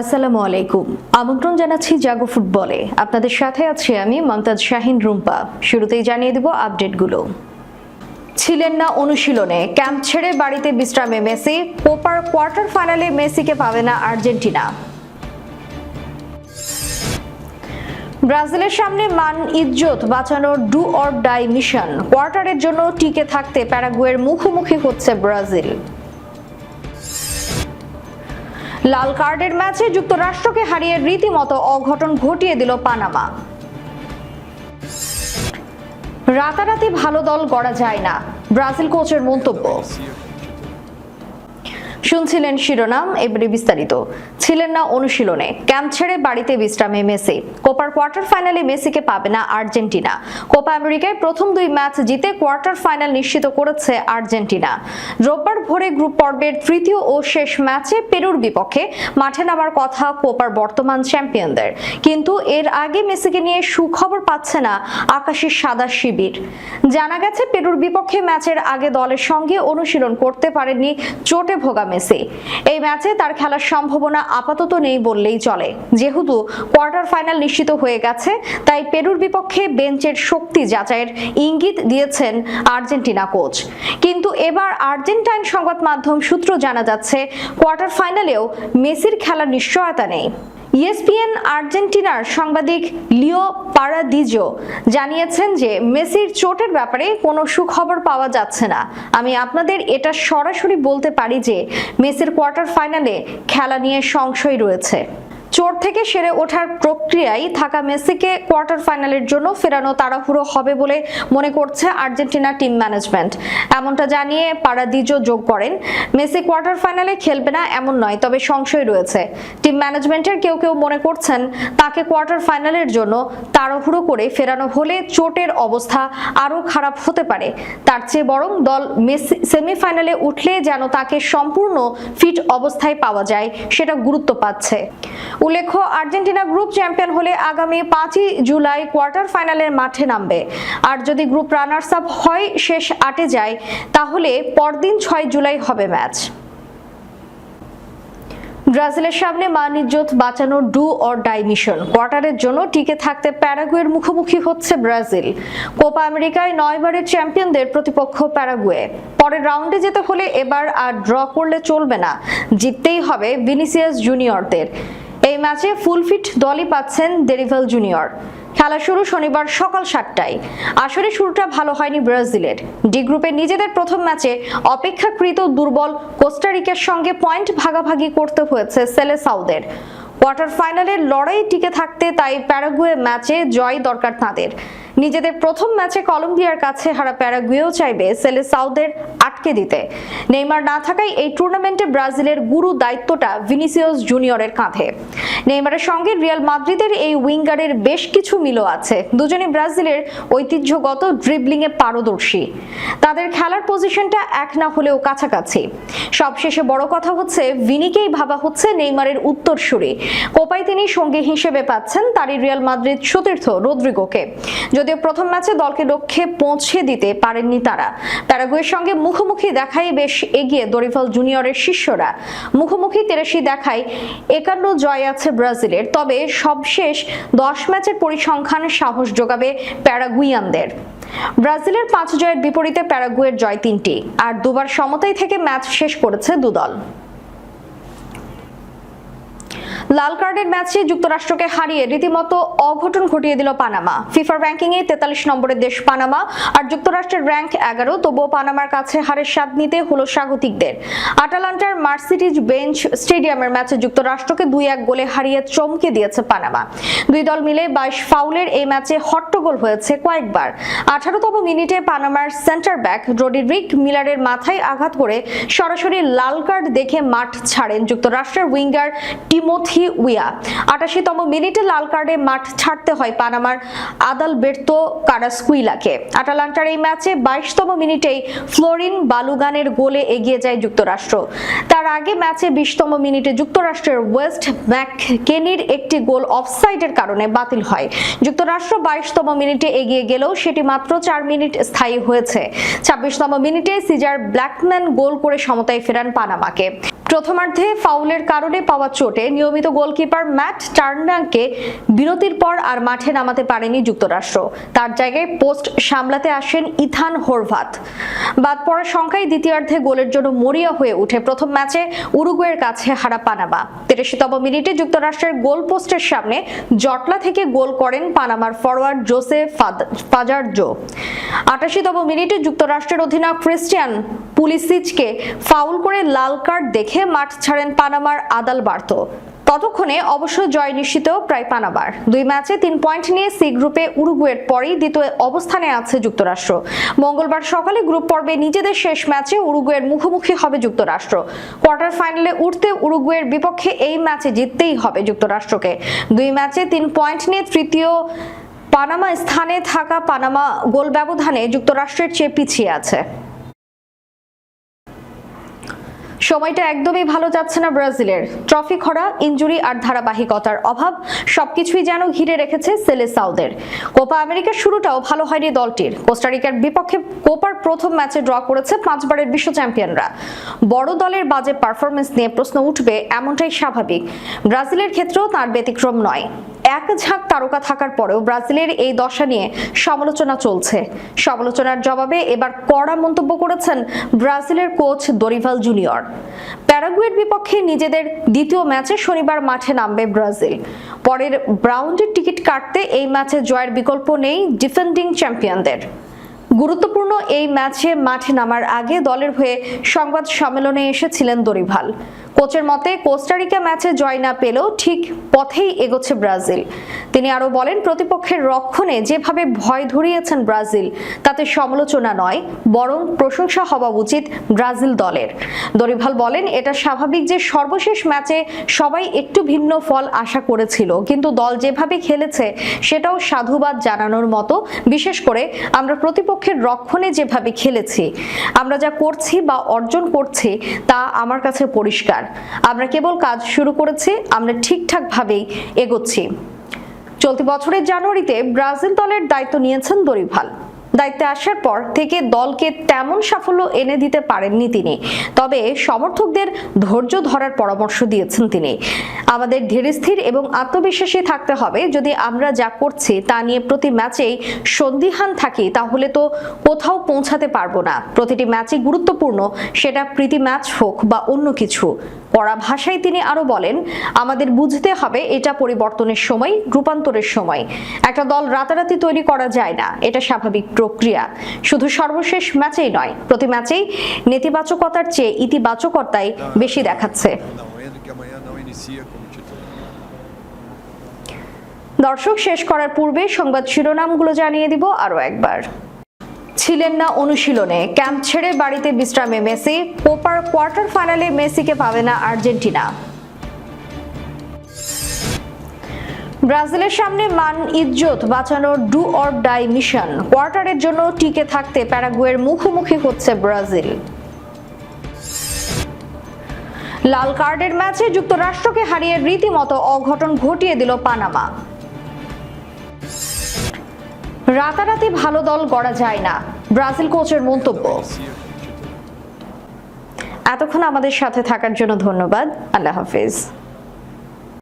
আসসালামু আলাইকুম। আমন্ত্রণ জানাচ্ছি জাগো ফুটবলে। আপনাদের সাথে আছি আমি মমতাজ শাহিন রুম্পা। শুরুতেই জানিয়ে দেব আপডেটগুলো। ছিলেন না অনুশীলনে। ক্যাম্প ছেড়ে বাড়িতে বিশ্রামে মেসি। কোপার কোয়ার্টার ফাইনালে মেসিকে পাবে না আর্জেন্টিনা। ব্রাজিলের সামনে মান ইজ্জত বাঁচানোর ডু অর ডাই মিশন। কোয়ার্টারের জন্য টিকে থাকতে প্যারাগুয়ের মুখোমুখি হচ্ছে ব্রাজিল। লাল কার্ডের ম্যাচে যুক্তরাষ্ট্রকে হারিয়ে রীতিমতো অঘটন ঘটিয়ে দিল পানামা। রাতারাতি ভালো দল গড়া যায় না, ব্রাজিল কোচের মন্তব্য। শুনছিলেন শিরোনাম, এবারে বিস্তারিত। ছিলেন না অনুশীলনে। ক্যাম্প ছেড়ে বাড়িতে বিশ্রামে মেসি। কোপার কোয়ার্টার ফাইনালে মেসিকে পাবে না আর্জেন্টিনা। কোপা আমেরিকায় প্রথম দুই ম্যাচ জিতে কোয়ার্টার ফাইনাল নিশ্চিত করেছে আর্জেন্টিনা। রোববার ভোরে গ্রুপ পর্বের তৃতীয় ও শেষ ম্যাচে পেরুর বিপক্ষে মাঠে নামার কথা কোপার বর্তমান চ্যাম্পিয়নদের। কিন্তু এর আগে মেসিকে নিয়ে সুখবর পাচ্ছে না আকাশের সাদা শিবির। জানা গেছে, পেরুর বিপক্ষে ম্যাচের আগে দলের সঙ্গে অনুশীলন করতে পারেননি চোটে ভোগা মেসি। এই ম্যাচে তার খেলার সম্ভাবনা আপাতত নেই বললেই চলে। যেহেতু কোয়ার্টার ফাইনাল নিশ্চিত হয়ে গেছে, তাই পেরুর বিপক্ষে বেঞ্চের শক্তি যাচাইয়ের ইঙ্গিত দিয়েছেন আর্জেন্টিনা কোচ। কিন্তু এবার আর্জেন্টাইন সংবাদ মাধ্যম সূত্র জানা যাচ্ছে, কোয়ার্টার ফাইনালেও মেসির খেলার নিশ্চয়তা নেই। ইএসপিএন আর্জেন্টিনার সাংবাদিক লিও পারাদিজো জানিয়েছেন যে মেসির চোটের ব্যাপারে কোনো সুখবর পাওয়া যাচ্ছে না। আমি আপনাদের এটা সরাসরি বলতে পারি যে মেসির কোয়ার্টার ফাইনালে খেলা নিয়ে সংশয় রয়েছে। চোট থেকে সেরে ওঠার প্রক্রিয়ায় থাকা মেসিকে কোয়ার্টার ফাইনালের জন্য ফেরানো তাড়াহুড়ো হবে বলে মনে করছে আর্জেন্টিনা টিম ম্যানেজমেন্ট। এমনটা জানিয়ে পারাদিজো যোগ করেন। মেসি কোয়ার্টার ফাইনালে খেলবে না এমন নয়, তবে সংশয় রয়েছে। টিম ম্যানেজমেন্টের কেউ কেউ মনে করছেন তাকে কোয়ার্টার ফাইনালের জন্য তাড়াহুড়ো করে ফেরানো হলে চোটের অবস্থা আরও খারাপ হতে পারে। তার চেয়ে বরং দল মেসি সেমিফাইনালে উঠলে যেন তাকে সম্পূর্ণ ফিট অবস্থায় পাওয়া যায়, সেটা গুরুত্ব পাচ্ছে। উল্লেখ্য, আর্জেন্টিনা গ্রুপ চ্যাম্পিয়ন হলে আগামী পাঁচই জুলাই কোয়ার্টার ফাইনালের মাঠে নামবে। আর যদি গ্রুপ রানার্স আপ হয়, শেষ আটে যায়, তাহলে পরদিন ছয় জুলাই হবে ম্যাচ। ব্রাজিলের সামনে মান ইজ্জত বাঁচানোর ডু অর ডাই মিশন। কোয়ার্টারের জন্য টিকে থাকতে প্যারাগুয়ের মুখোমুখি হচ্ছে ব্রাজিল। কোপা আমেরিকায় নয়বারের চ্যাম্পিয়নদের প্রতিপক্ষ প্যারাগুয়ে। পরের রাউন্ডে যেতে হলে এবার আর ড্র করলে চলবে না। জিততেই হবে ভিনিসিয়াস জুনিয়রদের। ম্যাচে ফুল ফিট দলই পাচ্ছেন ডেরিভাল জুনিয়র। খেলা শুরু শনিবার সকাল সাতটায়। আসলে শুরুটা ভালো হয়নি ব্রাজিলের। ডি গ্রুপে নিজেদের প্রথম ম্যাচে অপেক্ষাকৃত দুর্বল কোস্টারিকার সঙ্গে পয়েন্ট ভাগাভাগি করতে হয়েছে সেলে সাউদের কোয়ার্টার ফাইনালের লড়াই টিকে থাকতে তাই প্যারাগুয়ে ম্যাচে জয় দরকার তাঁদের। নিজেদের প্রথম ম্যাচে কলম্বিয়ার কাছে হারা প্যারাগুয়েও চাইবে সেলে সাউদের আটকে দিতে। নেইমার না থাকায় এই টুর্নামেন্টে ব্রাজিলের গুরু দায়িত্বটা ভিনিসিয়াস জুনিয়রের কাঁধে। নেইমারের সঙ্গে রিয়াল মাদ্রিদের এই উইঙ্গারের বেশ কিছু মিলও আছে। দুজনে ব্রাজিলের ঐতিহ্যগত ড্রিবলিংয়ে পারদর্শী। তাদের খেলার পজিশনটা এক না হলেও কাছাকাছি। সবশেষে বড় কথা হচ্ছে, ভিনিকেই ভাবা হচ্ছে নেইমারের উত্তরসূরি। কোপায় তিনি সঙ্গী হিসেবে পাচ্ছেন তারই রিয়াল মাদ্রিদ সতীর্থ রদ্রিগোকে। যদিও প্রথম ম্যাচে দলকে লক্ষ্যে পৌঁছে দিতে পারেননি তারা। প্যারাগুয়ের সঙ্গে মুখোমুখি দেখাই বেশ এগিয়ে দরিফল জুনিয়রের শিষ্যরা। মুখোমুখি তেরাশি দেখায় একান্ন জয় আছে ব্রাজিলের, তবে সবশেষ দশ ম্যাচের পরিসংখ্যান সাহস যোগাবে প্যারাগুইয়ানদের। ব্রাজিলের পাঁচ জয়ের বিপরীতে প্যারাগুয়ের জয় তিনটি, আর দুবার সমতায় থেকে ম্যাচ শেষ করেছে দুদল। লাল কার্ডের ম্যাচে যুক্তরাষ্ট্রকে হারিয়ে রীতিমতো অঘটন ঘটিয়ে দিল পানামা। ফিফার র্যাঙ্কিং এ তেতাল্লিশ নম্বরের দেশ পানামা আর যুক্তরাষ্ট্রের র্যাঙ্ক এগারো, তবুও পানামার কাছে হারের স্বাদ নিতে হলো স্বাগতিকদের। আটালান্টার মার্সিডিজ বেঞ্চ স্টেডিয়ামের ম্যাচে যুক্তরাষ্ট্রকে দুই এক গোলে হারিয়ে চমকে দিয়েছে পানামা। দুই দল মিলে বাইশ ফাউলের এই ম্যাচে হট্টগোল হয়েছে কয়েকবার। আঠারোতম মিনিটে পানামার সেন্টার ব্যাক রোডিরিক মিলারের মাথায় আঘাত করে সরাসরি লাল কার্ড দেখে মাঠ ছাড়েন যুক্তরাষ্ট্রের উইঙ্গার টিমোথি উইয়া। আটাশিতম মিনিটে লাল কার্ডে মাঠ ছাড়তে হয় পানামার আদালবের্তো কারাসকুইলাকে। আটালান্টার এই ম্যাচে বাইশতম মিনিটেই ফ্লোরিন বালুগানের গোলে এগিয়ে যায় যুক্তরাষ্ট্র। তার আগে ম্যাচে বিশতম মিনিটে যুক্তরাষ্ট্রের ওয়েস্ট ম্যাককেনির একটি গোল অফসাইডের কারণে বাতিল হয়। যুক্তরাষ্ট্র বাইশতম মিনিটে এগিয়ে গেলেও সেটি মাত্র চার মিনিট স্থায়ী হয়েছে। ছাব্বিশতম মিনিটে সিজার ব্ল্যাকম্যান গোল করে সমতায় ফেরান পানামাকে। প্রথমার্ধে ফাউলের কারণে পাওয়া চোটে নিয়মিত গোলকিপার ম্যাট টার্নারকে বিরতির পর আর মাঠে নামাতে পারেনি যুক্তরাষ্ট্র। তার জায়গায় পোস্ট সামলাতে আসেন ইথান হোরভাত। বাদ পড়ার সংখ্যায় দ্বিতীয়ার্ধে গোলের জন্য মরিয়া হয়ে উঠে প্রথম ম্যাচে উরুগুয়ের কাছে হারা পানামা। তিরাশিতম মিনিটে যুক্তরাষ্ট্রের গোল পোস্টের সামনে জটলা থেকে গোল করেন পানামার ফরওয়ার্ড জোসে ফাজারজো। আটাশিতম মিনিটে যুক্তরাষ্ট্রের অধিনায়ক ক্রিস্টিয়ান পুলিসিচকে ফাউল করে লাল কার্ড দেখে মাঠ ছাড়েন পানামার আদাল বার্তো। ততক্ষণে অবশ্য জয় নিশ্চিত প্রায় পানাবার দুই ম্যাচে তিন পয়েন্ট নিয়ে সি গ্রুপে উরুগুয়ের পরেই দ্বিতীয় অবস্থানে আছে যুক্তরাষ্ট্র। মঙ্গলবার সকালে গ্রুপ পর্বে নিজেদের শেষ ম্যাচে উরুগুয়ের মুখোমুখি হবে যুক্তরাষ্ট্র। কোয়ার্টার ফাইনালে উঠতে উরুগুয়ের বিপক্ষে এই ম্যাচে জিততেই হবে যুক্তরাষ্ট্রকে। দুই ম্যাচে তিন পয়েন্ট নিয়ে তৃতীয় পানামা স্থানে থাকা পানামা গোল ব্যবধানে যুক্তরাষ্ট্রের চেয়ে পিছিয়ে আছে। সময়টা একদমই ভালো যাচ্ছে না ব্রাজিলের। ট্রফি খরা ইঞ্জুরি আর ধারাবাহিকতার অভাব, সবকিছুই যেন ঘিরে রেখেছে সেলে সাউদের। কোপা আমেরিকার শুরুটাও ভালো হয়নি দলটির। কোস্টারিকার বিপক্ষে কোপার প্রথম ম্যাচে ড্র করেছে পাঁচবারের বিশ্ব চ্যাম্পিয়নরা। বড় দলের বাজে পারফরমেন্স নিয়ে প্রশ্ন উঠবে এমনটাই স্বাভাবিক। ব্রাজিলের ক্ষেত্রেও তার ব্যতিক্রম নয়। এক ঝাঁক তারকা থাকার পরেও ব্রাজিলের এই দশা নিয়ে সমালোচনা চলছে। সমালোচনার জবাবে এবার কড়া মন্তব্য করেছেন ব্রাজিলের কোচ দরিভাল জুনিয়র। প্যারাগুয়ের বিপক্ষে নিজেদের দ্বিতীয় ম্যাচে শনিবার মাঠে নামবে ব্রাজিল। পরের ব্রাউন্ডের টিকিট কাটতে এই ম্যাচে জয়ের বিকল্প নেই ডিফেন্ডিং চ্যাম্পিয়নদের। গুরুত্বপূর্ণ এই ম্যাচে মাঠে নামার আগে দলের হয়ে সংবাদ সম্মেলনে এসেছিলেন দরিভাল। কোচের মতে, কোস্টারিকা ম্যাচে জয় না পেলেও ঠিক পথেই এগোচ্ছে ব্রাজিল। তিনি আরও বলেন, প্রতিপক্ষের রক্ষণে যেভাবে ভয় ধরিয়েছেন ব্রাজিল, তাতে সমালোচনা নয়, বরং প্রশংসা হওয়া উচিত ব্রাজিল দলের। দরিভাল বলেন, এটা স্বাভাবিক যে সর্বশেষ ম্যাচে সবাই একটু ভিন্ন ফল আশা করেছিল, কিন্তু দল যেভাবে খেলেছে, সেটাও সাধুবাদ জানানোর মতো। বিশেষ করে, আমরা প্রতিপক্ষের রক্ষণে যেভাবে খেলেছি, আমরা যা করছি বা অর্জন করছি, তা আমার কাছে পরিষ্কার। আমরা কেবল কাজ শুরু করেছি, আমরা ঠিকঠাকভাবেই এগোচ্ছি। চলতি বছরের জানুয়ারিতে ব্রাজিল দলের দায়িত্ব নিয়েছেন দরিভাল। দায়িত্বে আসার পর থেকে দলকে তেমন সাফল্য এনে দিতে পারেননি তিনি। তবে সমর্থকদের ধৈর্য ধরার পরামর্শ দিয়েছেন তিনি। আমাদের ধীরস্থির এবং আত্মবিশ্বাসী থাকতে হবে। যদি আমরা যা করছি তা নিয়ে প্রতি ম্যাচেই সন্দিহান থাকি, তাহলে তো কোথাও পৌঁছাতে পারব না। প্রতিটি ম্যাচই গুরুত্বপূর্ণ। সেটা প্রীতি ম্যাচ হোক বা অন্য কিছু। কড়া ভাষায় তিনি আরও বলেন, আমাদের বুঝতে হবে এটা পরিবর্তনের সময়, রূপান্তরের সময়। একটা দল রাতারাতি তৈরি করা যায় না, এটা স্বাভাবিক প্রক্রিয়া। শুধু সর্বশেষ ম্যাচেই নয়, প্রতি ম্যাচেই নেতিবাচকতার চেয়ে ইতিবাচকতাই বেশি দেখাচ্ছে. দর্শক, শেষ করার পূর্বে সংবাদ শিরোনামগুলো জানিয়ে দিব আরও একবার। ছিলেন না অনুশীলনে। ক্যাম্প ছেড়ে বাড়িতে বিশ্রামে মেসি, কোপার কোয়ার্টার ফাইনালে মেসিকে পাবে না আর্জেন্টিনা। ব্রাজিলের সামনে মান ইজ্জত বাঁচানোর ডু অর ডাই মিশন। কোয়ার্টারের জন্য টিকে থাকতে প্যারাগুয়ের মুখোমুখি হচ্ছে ব্রাজিল। লাল কার্ডের ম্যাচে যুক্তরাষ্ট্রকে হারিয়ে রীতিমতো অঘটন ঘটিয়ে দিল পানামা। রাতারাতি ভালো দল গড়া যায় না। ব্রাজিল কোচের মন্তব্য. এতক্ষণ আমাদের সাথে থাকার জন্য ধন্যবাদ। আল্লাহ হাফিজ।